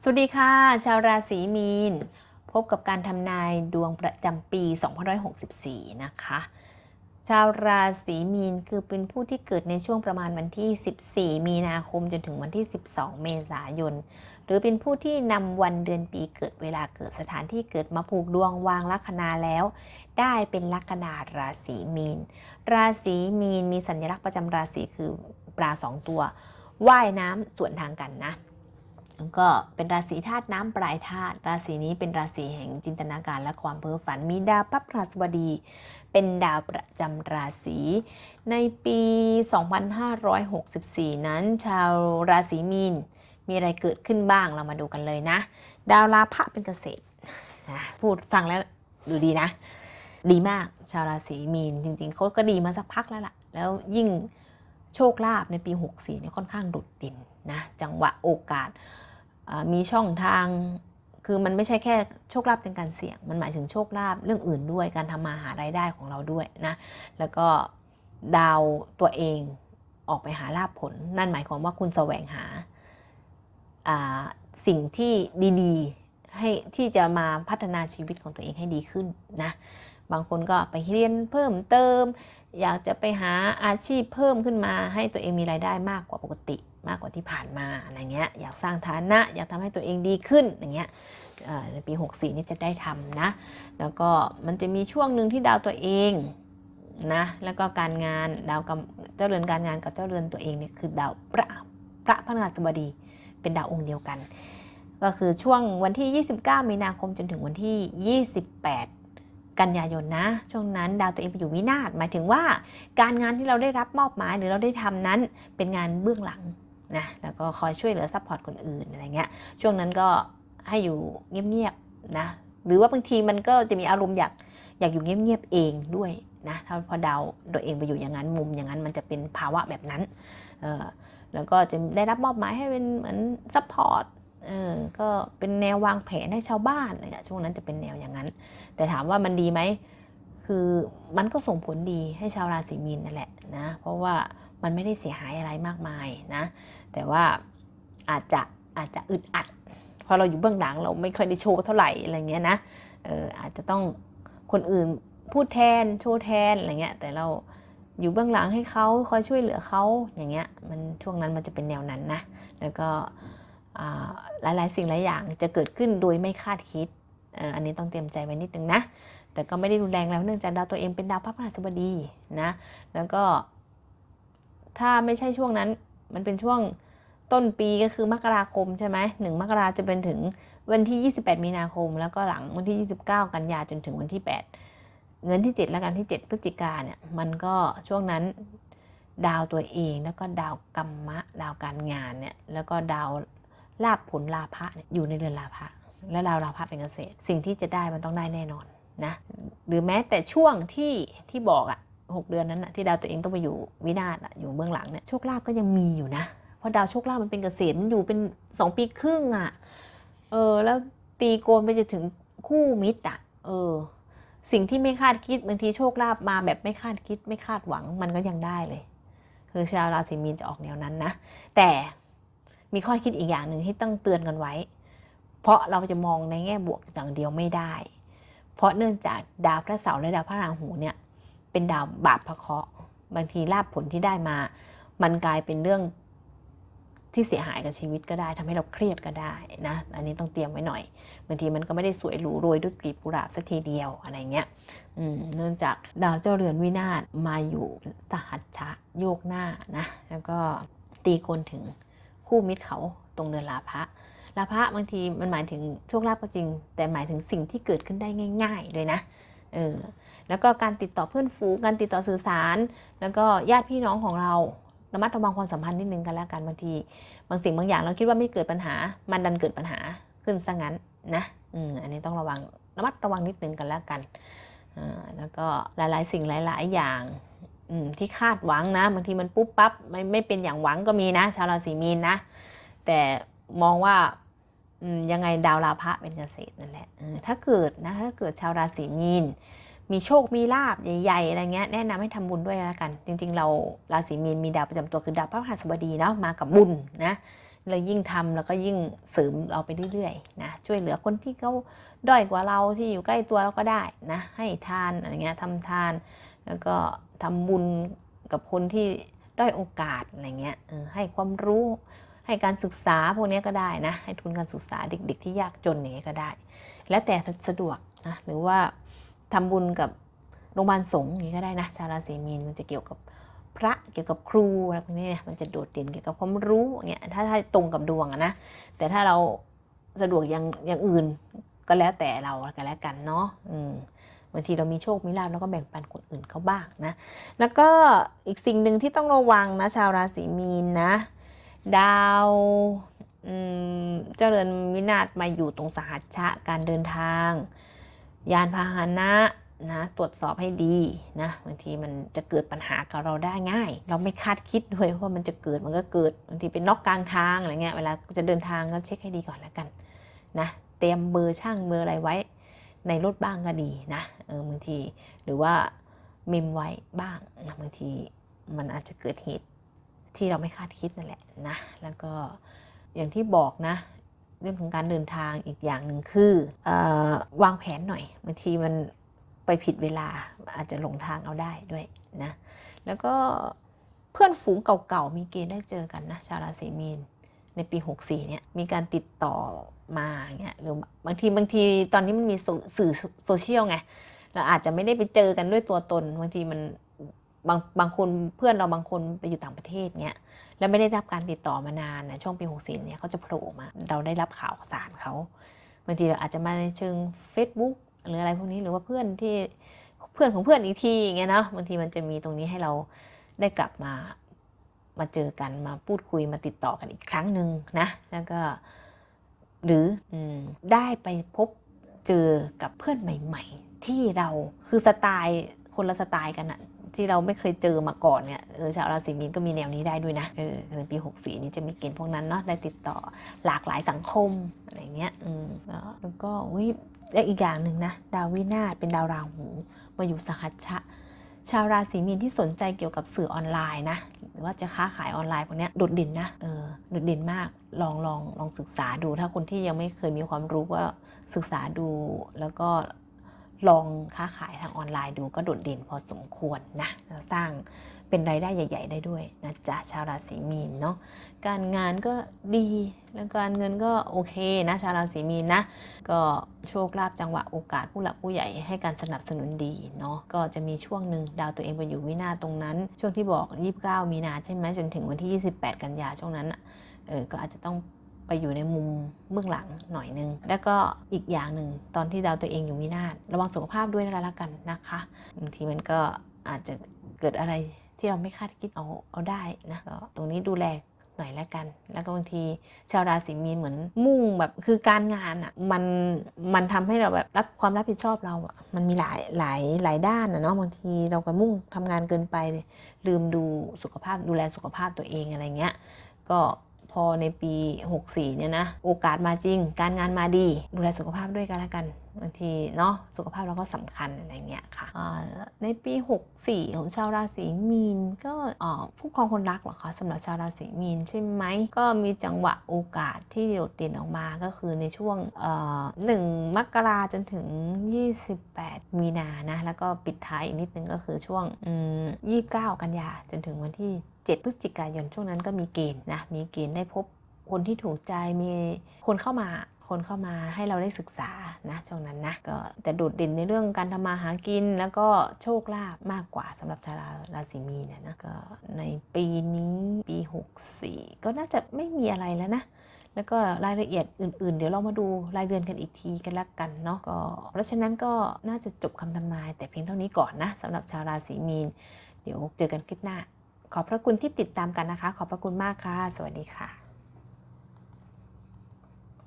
สวัสดีค่ะ ชาวราศีมีน พบกับการทำนายดวงประจำปี2564 นะคะ ชาวราศีมีนคือเป็นผู้ที่เกิดในช่วงประมาณวันที่ 14 มีนาคมจนถึงวันที่ 12 เมษายน หรือเป็นผู้ที่นำวันเดือนปีเกิดเวลาเกิดสถานที่เกิดมาผูกดวงวางลัคนาแล้ว ได้เป็นลัคนาราศีมีน ราศีมีนมีสัญลักษณ์ประจำราศีคือปลาสองตัวว่ายน้ำสวนทางกันนะ ก็เป็นราศีธาตุน้ำปลายธาตุราศีนี้เป็นราศีแห่งจินตนาการและความเพ้อฝันมีดาวพับพราสบดี เป็นดาวประจำราศีในปี 2564 นั้น ชาวราศีมีน มีอะไรเกิดขึ้นบ้างเรามาดูกันเลยนะ ดาวราพะเป็นเกษตรนะพูดฟังแล้วดูดีนะ ดีมากชาวราศีมีนจริงๆเขาก็ดีมาสักพักแล้วล่ะ แล้วยิ่งโชคลาภในปี 64เนี่ยค่อนข้างโดดเด่นนะ จังหวะโอกาส มีช่องทาง คือมันไม่ใช่แค่โชคลาภเป็นการเสี่ยง มันหมายถึงโชคลาภเรื่องอื่นด้วย การทำมาหารายได้ของเราด้วยนะ แล้วก็ดาวตัวเองออกไปหาลาภผล นั่นหมายความว่าคุณแสวงหาอ่าสิ่งที่ดีๆให้ที่จะมาพัฒนาชีวิตของตัวเองให้ดีขึ้นนะ บางคนก็ไปเรียนเพิ่มเติม อยากจะไปหาอาชีพเพิ่มขึ้นมา ให้ตัวเองมีรายได้มากกว่าปกติ มากกว่าที่ผ่านมาอะไรเงี้ยอยากสร้างฐานะอยากทำให้ตัวเองดีขึ้นอย่างเงี้ยในปี 64 นี่จะได้ทำนะ แล้วก็มันจะมีช่วงหนึ่งที่ดาวตัวเองนะแล้วก็การงานดาวกับเจ้าเรือนการงานกับเจ้าเรือนตัวเองเนี่ยคือดาวพระพระพฤหัสบดีเป็นดาวองค์เดียวกัน ก็คือช่วงวันที่ 29 มีนาคมจนถึงวันที่ 28กันยายนนะ ช่วงนั้นดาวตัวเองไปอยู่วินาศหมายถึงว่า การงานที่เราได้รับมอบหมายหรือเราได้ทำนั้นเป็นงานเบื้องหลัง นะแล้วก็คอยช่วยเหลือซัพพอร์ตคนอื่นอะไรเงี้ยช่วงนั้นก็ให้อยู่เงียบๆนะหรือว่าบางทีมันก็จะมีอารมณ์อยากอยากอยู่เงียบๆเองด้วยนะถ้าพอดาวตัวเองไปอยู่อย่างนั้นมุมอย่างนั้นมันจะเป็นภาวะแบบนั้นเออแล้วก็จะได้รับมอบหมายให้เป็นเหมือนซัพพอร์ตเออก็เป็นแนววางแผนให้ชาวบ้านอะไรเงี้ยช่วงนั้นจะเป็นแนวอย่างนั้น แต่ถามว่ามันดีไหมคือมันก็ส่งผลดีให้ชาวราศีมีนนั่นแหละนะเพราะว่า มันไม่ได้เสียหายอะไรมากมายนะ แต่ว่าอาจจะอาจจะอึดอัดเพราะเราอยู่เบื้องหลังเราไม่เคยได้โชว์เท่าไหร่อะไรเงี้ยนะเอออาจจะต้องคนอื่นพูดแทนโชว์แทนอะไรเงี้ยแต่เราอยู่เบื้องหลังให้เขาคอยช่วยเหลือเขาอย่างเงี้ยมันช่วงนั้นมันจะเป็นแนวนั้นนะแล้วก็หลายๆ สิ่งหลายอย่างจะเกิดขึ้นโดยไม่คาดคิดอันนี้ต้องเตรียมใจไว้นิดนึงนะแต่ก็ไม่ได้รุนแรงแล้วเนื่องจากดาวตัวเองเป็นดาวพระพฤหัสบดีนะแล้วก็ ถ้าไม่ใช่ช่วงนั้น มันเป็นช่วงต้นปีก็คือมกราคมใช่ไหมหนึ่งมกราจะเป็นถึงวันที่ 28 มีนาคม แล้วก็หลังวันที่ 29 กันยาจนถึงวันที่ 8 เงินที่ 7 และกันที่ 7 พฤศจิกาเนี่ยมันก็ช่วงนั้นดาวตัวเองแล้วก็ดาวกรรมะ ดาวการงานเนี่ยแล้วก็ดาวลาภผลลาภะอยู่ในเรือนลาภะและดาวลาภะเป็นเกษตร สิ่งที่จะได้มันต้องได้แน่นอนนะหรือแม้แต่ช่วงที่ที่บอกอะ หกเดือนนั้นอะที่ดาวตัวเองต้องไปอยู่วินาศอยู่เบื้องหลังเนี่ยโชคลาภก็ยังมีอยู่นะ เพราะดาวโชคลาภมันเป็นเกษตรมันอยู่เป็นสองปีครึ่งอะเออแล้วตีโกนไปจะถึงคู่มิตรอะเออสิ่งที่ไม่คาดคิดบางทีโชคลาภมาแบบไม่คาดคิดไม่คาดหวังมันก็ยังได้เลย คือชาวราศีมีนจะออกแนวนั้นนะ แต่มีข้อคิดอีกอย่างหนึ่งที่ต้องเตือนกันไว้ เพราะเราจะมองในแง่บวกอย่างเดียวไม่ได้ เพราะเนื่องจากดาวพระเสาร์และดาวพระราหูเนี่ย เป็นดาวบาปพระเคราะห์บางทีลาภผลที่ได้มา มันกลายเป็นเรื่องที่เสียหายกับชีวิตก็ได้ทำให้เราเครียดก็ได้นะอันนี้ต้องเตรียมไว้หน่อยบางทีมันก็ไม่ได้สวยหรูโรยด้วยกลีบกุหลาบสักทีเดียวอะไรเงี้ยเนื่องจากดาวเจ้าเรือนวินาศมาอยู่ตหัชชะโยกหน้านะแล้วก็ตีกลถึงคู่มิตรเขาตรงเดือนลาภะลาภะบางทีมันหมายถึงโชคลาภก็จริง แต่หมายถึงสิ่งที่เกิดขึ้นได้ง่าย ๆ เลยนะ เออแล้วก็การติดต่อเพื่อนฝูงการติดต่อสื่อสาร แล้วก็ญาติพี่น้องของเราระมัดระวังความสัมพันธ์นิดนึงกันแล้วกันบางที บางสิ่งบางอย่างเราคิดว่าไม่เกิดปัญหา มันดันเกิดปัญหาขึ้นซะงั้นนะอืมอันนี้ต้องระวังระมัดระวังนิดนึงกันแล้วกันอ่าแล้วก็หลายๆ สิ่งหลาย ๆ อย่างอืมที่คาดหวังนะบางทีมันปุ๊บปั๊บไม่ไม่เป็นอย่างหวังก็มีนะ ชาวราศีมีนนะแต่มองว่า ยังไงดาวราพะเป็นเกษตรนั่นแหละถ้าเกิดนะถ้าเกิดชาวราศีมีน มีโชคมีลาบใหญ่ๆอะไรเงี้ยแนะนำให้ทำบุญด้วยแล้วกัน จริง ๆ เราราศีมีนมีดาวประจำตัวคือดาวพระพฤหัสบดีเนาะมากับบุญนะเรายิ่งทำแล้วก็ยิ่งเสริมเราไปเรื่อยๆนะช่วยเหลือคนที่เขาด้อยกว่าเราที่อยู่ใกล้ตัวเราก็ได้นะให้ทานอะไรเงี้ยทำทาน แล้วก็ทำบุญกับคนที่ด้อยโอกาสอะไรเงี้ยให้ความรู้ ให้การศึกษาพวกนี้ก็ได้นะ ให้ทุนการศึกษาเด็กๆ ที่ยากจนอย่างเงี้ยก็ได้ แล้วแต่สะดวกนะหรือว่าทำบุญกับโรงพยาบาลสงฆ์อย่างนี้ก็ได้นะชาวราศีมีนมันจะเกี่ยวกับพระเกี่ยวกับครูอะไรพวกนี้เนี่ยมันจะโดดเด่นเกี่ยวกับความรู้อย่างเงี้ยถ้าถ้าตรงกับดวงอะนะแต่ถ้าเราสะดวกอย่างอย่างอื่นก็แล้วแต่เรากันแล้วกันเนาะอืมบางทีเรามีโชค มีลาภแล้วก็แบ่งปันคนอื่นเขาบ้างนะ แล้วก็อีกสิ่งหนึ่งที่ต้องระวังนะชาวราศีมีนนะ ดาวเจริญวินาศมาอยู่ตรงสหัชชะการเดินทาง ยานพาหนะนะตรวจสอบให้ดีนะบางทีมันจะเกิดปัญหากับเราได้ง่าย เราไม่คาดคิดด้วยว่ามันจะเกิดมันก็เกิดบางทีเป็นนอกกลางทางอะไรเงี้ยเวลาจะเดินทางก็เช็คให้ดีก่อนแล้วกันนะเตรียมเบอร์ช่างเบอร์อะไรไว้ ในรถบ้างก็ดีนะเออบางทีหรือว่าเมมไว้บ้างนะบางทีมันอาจจะเกิดเหตุ ที่เราไม่คาดคิดนั่นแหละนะ แล้วก็อย่างที่บอกนะ เรื่องของการเดินทางอีกอย่างหนึ่งคือออวางแผนหน่อยบางทีมันไปผิดเวลาอาจจะหลงทางเอาได้ด้วยนะ แล้วก็เพื่อนฝูงเก่าๆ มีเกณฑ์ได้เจอกันนะ ชาวราศีมีนในปี 64เนี่ยมีการติดต่อมาเงี้ยหรือบางทีบางทีตอนนี้มันมีสื่อโซเชียลไงเราอาจจะไม่ได้ไปเจอกันด้วยตัวตนบางทีมัน บางบางคนเพื่อนเราบางคนไปอยู่ต่างประเทศเงี้ยแล้วไม่ได้รับการติดต่อมานานนะช่วงปี64เนี่ยเขาจะโผล่มา เราได้รับข่าวสารเขาบางทีเราอาจจะมาในเชิง Facebook หรืออะไรพวกนี้หรือว่าเพื่อนที่เพื่อนของเพื่อนอีกทีอย่างเงี้ยเนาะบางทีมันจะมีตรงนี้ให้เราได้กลับมามาเจอกันมาพูดคุยมาติดต่อกันอีกครั้งหนึ่งนะแล้วก็หรืออได้ไปพบเจอกับเพื่อนใหม่ ๆ ที่เราคือสไตล์คนละสไตล์กันอะ ที่เราไม่เคยเจอมาก่อนเนี่ยเออชาวราศีมีนก็มีแนวนี้ได้ด้วยนะเออในปี 64 นี้จะมีเกณฑ์พวกนั้นเนาะได้ติดต่อหลากหลายสังคมอะไรเงี้ยอืมแล้วก็อุ้ยและอีกอย่างหนึ่งนะดาววินาศเป็นดาวราหูมาอยู่สหัชชะ ชาวราศีมีนที่สนใจเกี่ยวกับสื่อออนไลน์นะหรือว่าจะค้าขายออนไลน์พวกนี้โดดเด่นนะเออโดดเด่นมากลองลองลองศึกษาดูถ้าคนที่ยังไม่เคยมีความรู้ก็ศึกษาดูแล้วก็ ลองค้าขายทางออนไลน์ดูก็โดดเด่นพอสมควรนะสร้างเป็นรายได้ใหญ่ ๆ ได้ด้วยนะจ๊ะชาวราศีมีนเนาะการงานก็ดีแล้วการเงินก็โอเคนะชาวราศีมีนนะก็โชคลาภจังหวะโอกาสผู้หลักผู้ใหญ่ให้การสนับสนุนดีเนาะก็จะมีช่วงหนึ่งดาวตัวเองไปอยู่วินาตรงนั้น ช่วงที่บอก 29 มีนาใช่ไหมจนถึงวันที่ 28 กันยาช่วงนั้นเออก็อาจจะต้อง ไปอยู่ในมุมเบื้องหลังหน่อยนึง แล้วก็อีกอย่างหนึ่งตอนที่ดาวตัวเองอยู่วินาศระวังสุขภาพด้วยนะคะละกันนะคะบางทีมันก็อาจจะเกิดอะไรที่เราไม่คาดคิดเอาเอาได้นะก็ตรงนี้ดูแลหน่อยแล้วกัน แล้วก็บางทีชาวราศีมีนเหมือนมุ่งแบบคือการงานอะ่ะมันมันทำให้เราแบบรับความรับผิดชอบเราอะ่ะมันมีหลายหลายหลายด้านนะเนาะบางทีเราก็มุ่งทำงานเกินไป ลืมดูสุขภาพดูแลสุขภาพตัวเองอะไรเงี้ยก็ พอในปี 64 เนี่ยนะ โอกาสมาจริง การงานมาดี ดูแลสุขภาพด้วยกันละกัน บางทีเนาะสุขภาพเราก็สำคัญอะไรเงี้ยค่ะในปี 64 ของชาวราศีมีนก็ผู้ครองคนรักหรอคะสำหรับชาวราศีมีนใช่ไหมก็มีจังหวะโอกาสที่โดดเด่นออกมาก็คือในช่วงหนึ่งมกราจนถึง 28 มีนานะแล้วก็ปิดท้ายอีกนิดนึงก็คือช่วง 29 กันยาจนถึงวันที่ 7 พฤศจิกายนช่วงนั้นก็มีเกณฑ์นะมีเกณฑ์ได้พบคนที่ถูกใจมีคนเข้ามา คนเข้ามาให้เราได้ศึกษานะช่วงนั้นนะก็แต่โดดเด่นในเรื่องการทำมาหากิน แล้วก็โชคลาภมากกว่าสำหรับชาวราศีมีนเนี่ยนะก็ในปีนี้ปี 64 ก็น่าจะไม่มีอะไรแล้วนะแล้วก็รายละเอียดอื่น ๆ เดี๋ยวเรามาดูรายเดือนกันอีกทีกันละกันเนาะก็เพราะฉะนั้นก็น่าจะจบคำทำนาย แต่เพียงเท่านี้ก่อนนะสำหรับชาวราศีมีน เดี๋ยวเจอกันคลิปหน้า ขอบพระคุณที่ติดตามกันนะคะ ขอบพระคุณมากค่ะ สวัสดีค่ะ